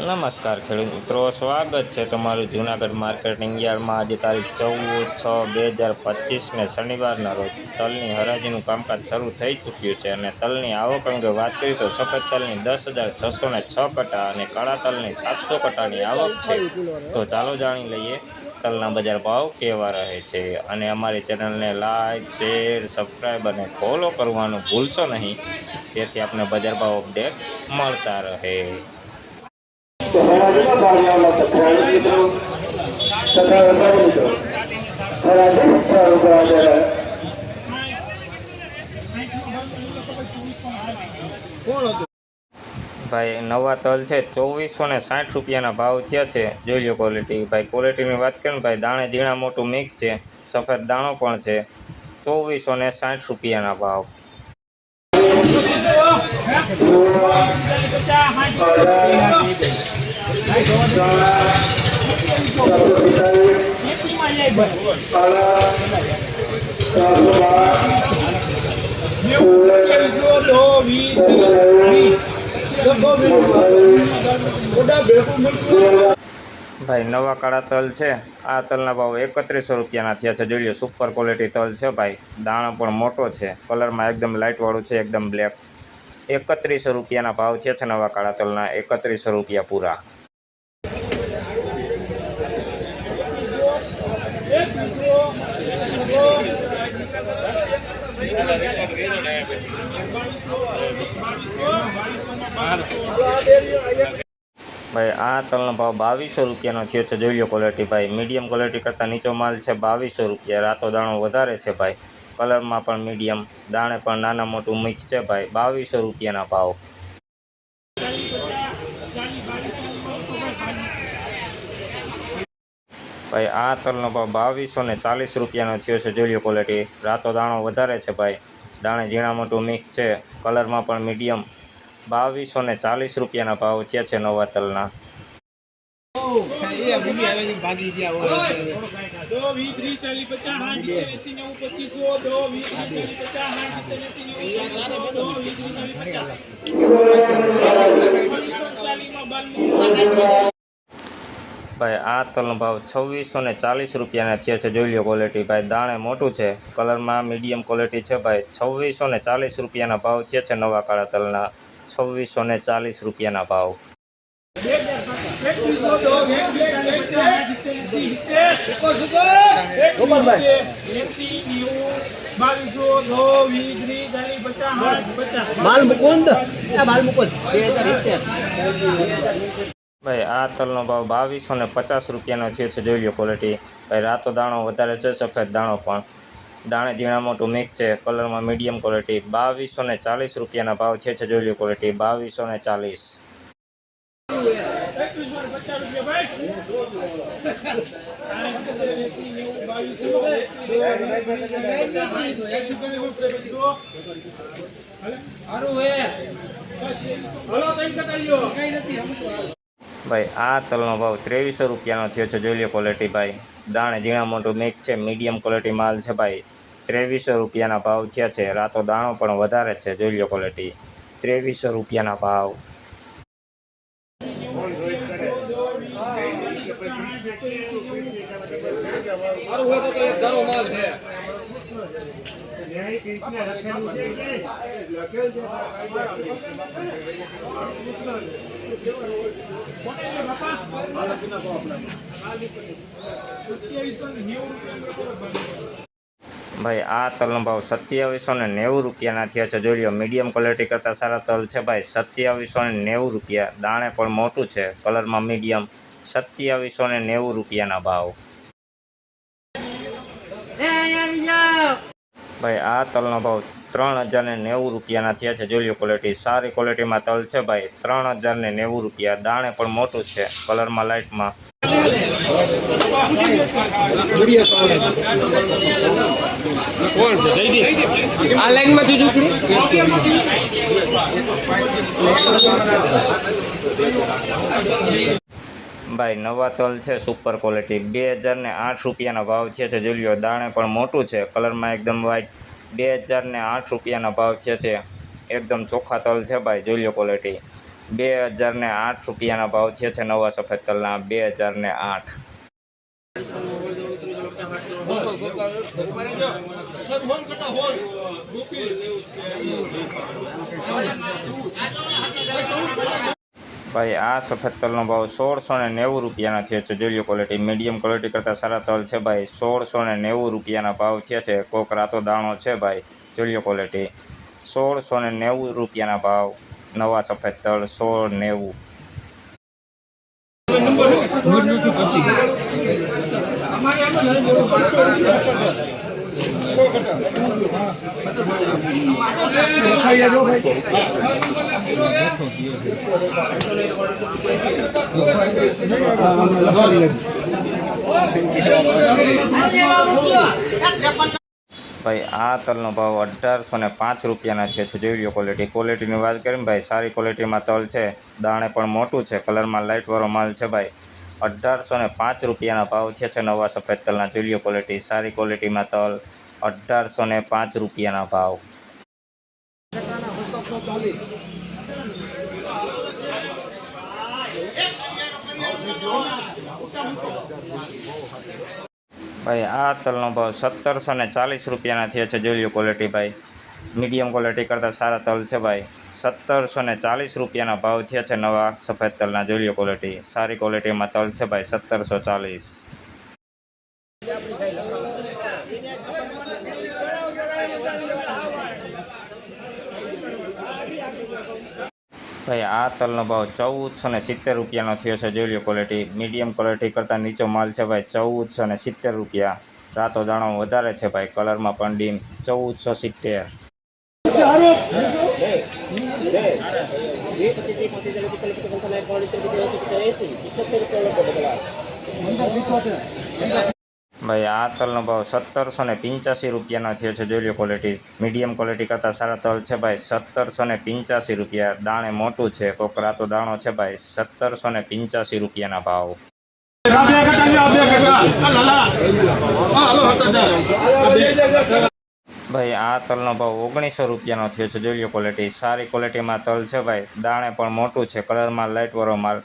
નમસ્કાર ખેડૂત મિત્રો, સ્વાગત છે તમારું જૂનાગઢ માર્કેટિંગ યાર્ડમાં. આજે તારીખ ચૌદ છ બે હજાર પચીસને શનિવારના રોજ તલની હરાજીનું કામકાજ શરૂ થઈ ચૂક્યું છે અને તલની આવક અંગે વાત કરીએ તો સફેદ તલની દસ હજાર છસો ને છ કટા અને કાળા તલની સાતસો કટાની આવક છે. તો ચાલો જાણી લઈએ તલના બજાર ભાવ કેવા રહે છે. અને અમારી ચેનલને લાઇક શેર સબસ્ક્રાઈબ અને ફોલો કરવાનું ભૂલશો નહીં. જેથી આપને બજાર ભાવ અપડેટ મળતા રહે. મિત્રો તથા મિત્રો ભાઈ નવા તલ છે ચોવીસો ને સાઠ રૂપિયાના ભાવ થયા છે જોઈ લો ક્વોલિટી ભાઈ ક્વોલિટીની વાત કરીએ ને ભાઈ દાણે ઝીણા મોટું મિક્સ છે સફેદ દાણો પણ છે ચોવીસો ને સાઠ રૂપિયાના ભાવ Thank બાર ભાઈ, નવા કાળા તલ છે. આ તલના ભાવ એકત્રીસો રૂપિયાના થયા છે. જોઈ લો સુપર ક્વોલિટી તલ છે ભાઈ. દાણો પણ મોટો છે. કલરમાં એકદમ લાઇટવાળું છે, એકદમ બ્લેક એકત્રીસો રૂપિયાના ભાવ થયા છે નવા કાળા તલના. એકત્રીસો રૂપિયા પૂરા. ભાઈ, આ તલનો ભાવ બાવીસો રૂપિયાનો થયો છે. જોઈ લો ક્વોલિટી ભાઈ. મીડિયમ ક્વોલિટી કરતાં નીચો માલ છે બાવીસો રૂપિયા. રાતો દાણો વધારે છે ભાઈ. કલરમાં પણ મીડિયમ દાણે પણ નાના મોટું મિક્સ છે ભાઈ. બાવીસો રૂપિયાના ભાવ. ભાઈ, આ તલનો ભાવ બાવીસો ને ચાલીસ રૂપિયાનો થયો છે. જોઈ લો ક્વોલિટી રાતો દાણો વધારે છે ભાઈ. દાણે ઝીણા મોટું મિક્સ છે. કલરમાં પણ મીડિયમ બાવીસો ને ચાલીસ રૂપિયાના ભાવ થયા છે નવા તલના. ભાઈ, આ તલનો ભાવ છવ્વીસો ને ચાલીસ રૂપિયાના થયા છે. જોઈ લો ક્વોલિટી ભાઈ, દાણે મોટું છે. કલરમાં મીડિયમ ક્વોલિટી છે ભાઈ, છવ્વીસો ને ચાલીસ રૂપિયાના ભાવ થયા છે નવા કાળા તલના. છવ્વીસો ને ચાલીસ રૂપિયાના ભાવ. માલ મુકુંદ આ માલ બે હજાર ભાઈ, આ તલનો ભાવ બાવીસો ને પચાસ રૂપિયાનો થયો છે. જોઈ લો ક્વોલિટી ભાઈ, રાતો દાણો વધારે છે, સફેદ દાણો પણ. દાણે ઝીણા મોટું મિક્સ છે. કલરમાં મીડિયમ ક્વોલિટી બાવીસો ને ચાલીસ રૂપિયાના ભાવ છે છે, જોઈ લો ક્વોલિટી બાવીસો ને ચાલીસ. હલો કઈ નથી. ભાઈ, આ તલનો ભાવ ત્રેવીસો રૂપિયાનો થયો છે. જોઈ લો ક્વોલિટી ભાઈ. દાણે ઝીણા મોટું મિક્સ છે મીડિયમ ક્વોલિટી માલ છે ભાઈ. ત્રેવીસો રૂપિયાના ભાવ થયા છે. રાતો દાણો પણ વધારે છે. જોઈ લો ક્વોલિટી ત્રેવીસો રૂપિયાના ભાવ. માલ છે. ભાઈ, આ તલનો ભાવ સત્યાવીસો ને નેવું રૂપિયાના થયા છે. જોઈ લો મીડિયમ ક્વોલિટી કરતાં સારા તલ છે ભાઈ. સત્યાવીસો ને નેવું રૂપિયા. દાણે પણ મોટું છે. કલરમાં મીડિયમ સત્યાવીસો ને નેવું રૂપિયાના ભાવ. ભાઈ, આ તલનો ભાવ ત્રણ હજારને નેવું રૂપિયાના થયા છે. લો ક્વોલિટી સારી ક્વોલિટીમાં તલ છે ભાઈ. ત્રણ હજાર ને નેવું રૂપિયા. દાણે પણ મોટું છે કલરમાં, લાઇટમાં. આ ભાઈ, નવા તલ છે સુપર ક્વોલિટી બે હજાર ને આઠ રૂપિયાના ભાવ છે છે. જોઈ દાણે પણ મોટું છે. કલરમાં એકદમ વ્હાઈટ બે હજાર ને આઠ રૂપિયાના ભાવ છે છે. એકદમ ચોખ્ખા તલ છે ભાઈ, જોઈ લો ક્વોલિટી બે હજાર ને આઠ રૂપિયાના ભાવ થયા છે નવા સફેદ તલના. બે હજાર ને આઠ. ભાઈ, આ સફેદ તલનો ભાવ સોળસો ને નેવું રૂપિયાના થયો છે. જોઈ લો ક્વોલિટી મીડિયમ ક્વોલિટી કરતાં સારા તલ છે ભાઈ. સોળસો ને નેવું રૂપિયાના ભાવ થયા છે. કોક રાતો દાણો છે ભાઈ. જોઈ લો ક્વોલિટી સોળસો ને નેવું રૂપિયાના ભાવ. નવા સફેદ તલ સોળ નેવું. ભાઈ, આ તલનો ભાવ અઢારસો ને પાંચ રૂપિયાના છે. જોઈ લો ક્વોલિટી ક્વોલિટીની વાત કરીને, ભાઈ, સારી ક્વોલિટીમાં તલ છે. દાણે પણ મોટું છે. કલરમાં લાઇટવાળો માલ છે, ભાઈ. અઢારસો ને પાંચ રૂપિયાના ભાવ છે નવા સફેદ તલના. જોઈ લો ક્વોલિટી સારી ક્વોલિટીમાં તલ. અઢારસો ને પાંચ રૂપિયાના ભાવ. ભાઈ, આ તલનો ભાવ સત્તરસો ને ચાલીસ રૂપિયાના થયા છે. જોઈ લો ક્વોલિટી ભાઈ. મીડિયમ ક્વોલિટી કરતાં સારા તલ છે ભાઈ. સત્તરસો ને ચાલીસ રૂપિયાના ભાવ થયા છે નવા સફેદ તલના. જોઈ લો ક્વોલિટી સારી ક્વોલિટીમાં તલ છે ભાઈ, સત્તરસો ચાલીસ. ભાઈ આ તલનો ભાવ ચૌદસો ને સિત્તેર રૂપિયાનો થયો છે. જોઈ લો ક્વોલિટી મીડિયમ ક્વોલિટી કરતાં નીચો માલ છે ભાઈ ચૌદસો ને સિત્તેર રૂપિયા. રાતો દાણો વધારે છે ભાઈ. કલરમાં પણ ડીમ ચૌદસો સિત્તેર. ભાઈ, આ તલનો ભાવ સત્તરસો ને પંચ્યાસી રૂપિયાનો થયો છે. જોઈ લો ક્વોલિટી મીડિયમ ક્વોલિટી કરતાં સારા તલ છે ભાઈ, સત્તરસો ને પંચ્યાસી રૂપિયા. દાણે મોટું છે કોકરાતો દાણો છે ભાઈ, સત્તરસો ને પંચ્યાસી રૂપિયાના ભાવ. ભાઈ, આ તલનો ભાવ ઓગણીસો રૂપિયાનો થયો છે. જોઈ લો ક્વોલિટી સારી ક્વોલિટીમાં તલ છે ભાઈ, દાણે પણ મોટું છે. કલરમાં લાઇટવાળો માલ.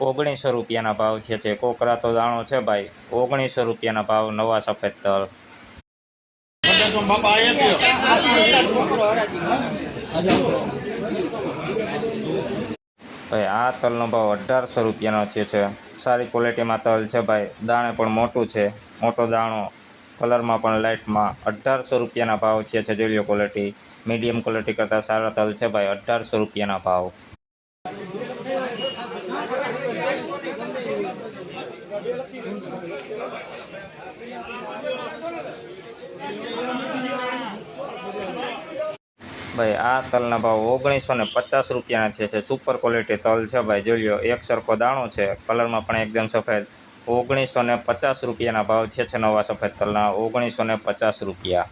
ઓગણીસો રૂપિયાના ભાવ થયા છે. કોકરાતો દાણો છે ભાઈ, ઓગણીસો રૂપિયાના ભાવ નવા સફેદ તલ. ભાઈ, આ તલનો ભાવ અઢારસો રૂપિયાનો થયો છે. સારી ક્વોલિટીમાં તલ છે ભાઈ. દાણે પણ મોટું છે. મોટો દાણો કલરમાં પણ લાઇટમાં અઢારસો રૂપિયાના ભાવ થયા છે. જોઈ લો ક્વોલિટી. મીડિયમ ક્વોલિટી કરતાં સારા તલ છે ભાઈ. અઢારસો રૂપિયાના ભાવ. ભાઈ, આ તલના ભાવ ઓગણીસો ને પચાસ રૂપિયાના થયા છે. સુપર ક્વોલિટી તલ છે ભાઈ. જોઈ લો એક સરખો દાણો છે. કલરમાં પણ એકદમ સફેદ. ઓગણીસો ને પચાસ રૂપિયાના ભાવ છે નવા સફેદ તલના. ઓગણીસો ને પચાસ રૂપિયા.